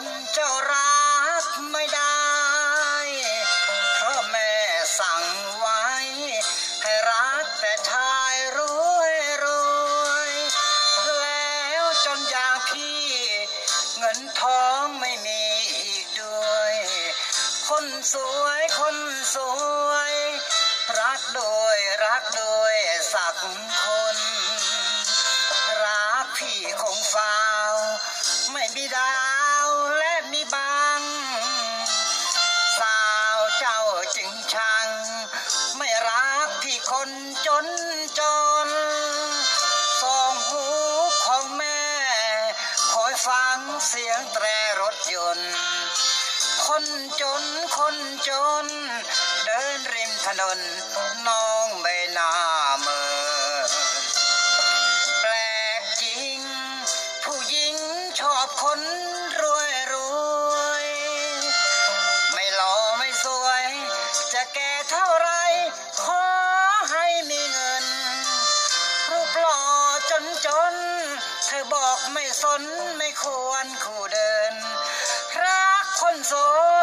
คนเจ้ารักไม่ได้ เพราะแม่สั่งไว้ ให้รักแต่ชายรวยรวย แล้วจนอย่างพี่ เงินทองไม่มีอีกด้วย คนสวยคนสวย รักโดยรักโดยสักคนรักพี่คงฟ้าว ไม่มีดา นจนจนสองหูของแม่ คอยฟังเสียงแตรรถยนต์ คนจนคนจน เดินริมถนนน้องไม่น่าเมือแปลกจริง ผู้หญิงชอบคน บอกไม่สนไม่ควรคู่เดิน รักคนโส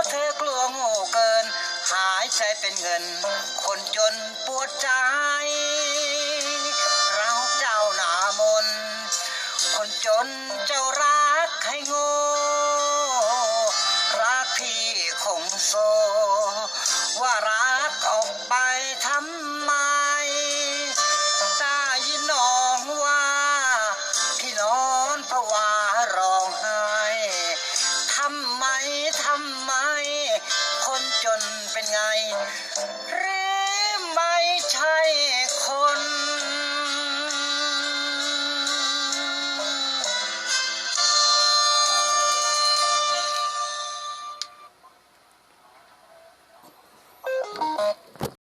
เธอกลัวโง่เกิน หายใจเป็นเงิน คนจนปวดใจเราเจ้าหนามน คนจนเจ้ารักให้โง่รักพี่คงโซ คน